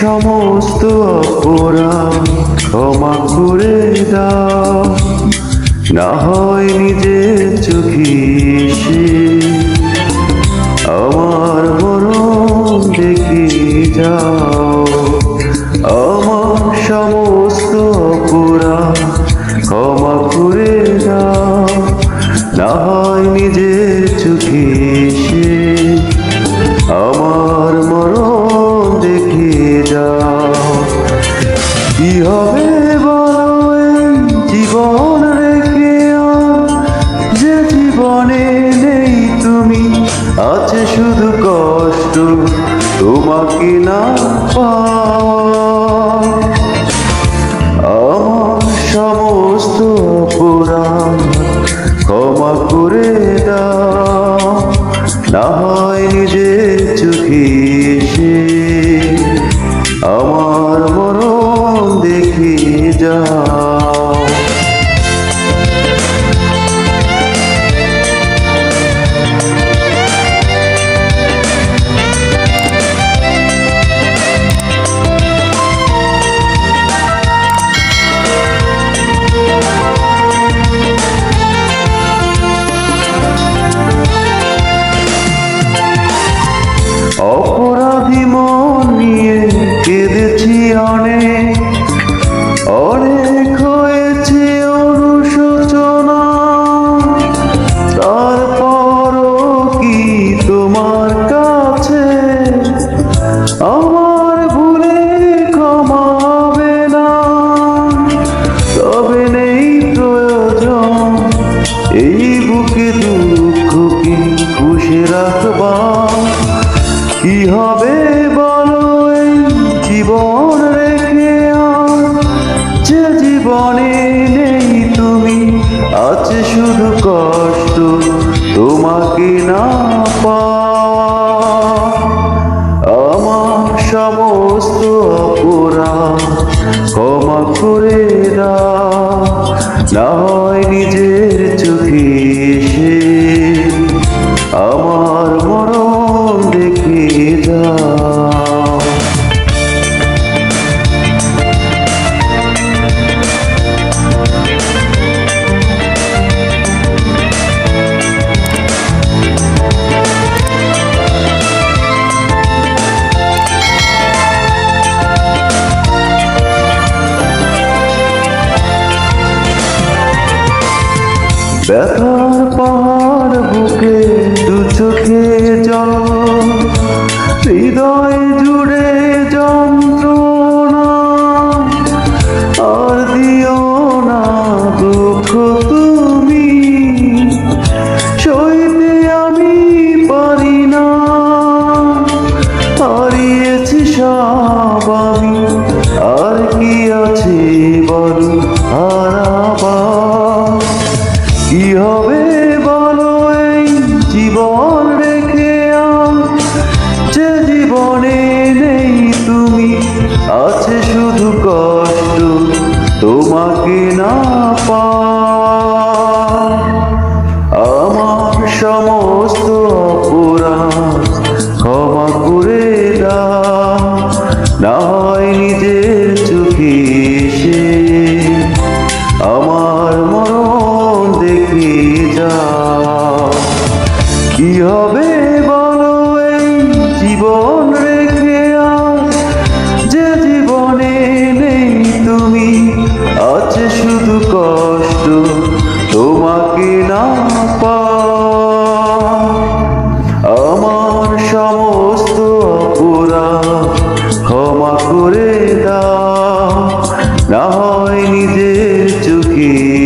সমস্ত অপরাধ ক্ষমা করে দাও। না হয় নিজের চোখে এসে আমার মরণ দেখে যাও। তোমাকে না আমার সমস্ত অপরাধ ক্ষমা করে দাও। না হয় নিজের চোখে এসে আমার মরণ দেখে যাও। জীবনে নেই তুমি আছে শুধু কষ্ট তোমাকে না পাওয়া। আমার সমস্ত অপরাধ ক্ষমা করে না হয় নিজের চোখে আমার ব্যথার পাহাড় বুকে দু চোখে জল, হৃদয় জুড়ে যন্ত্রণা, আর দিও না দুঃখ তুমি, সইতে আমি পারি না। হারিয়েছি সব আমি, আর কি আছে বল, হারাবার কি হবে বলো এই জীবন রেখে যে জীবনে নেই তুমি, আছে শুধু কষ্ট, তোমাকে না পা আমার সমস্ত আমার সমস্ত অপরাধ ক্ষমা করে দাও। না হয় নিজের চোখে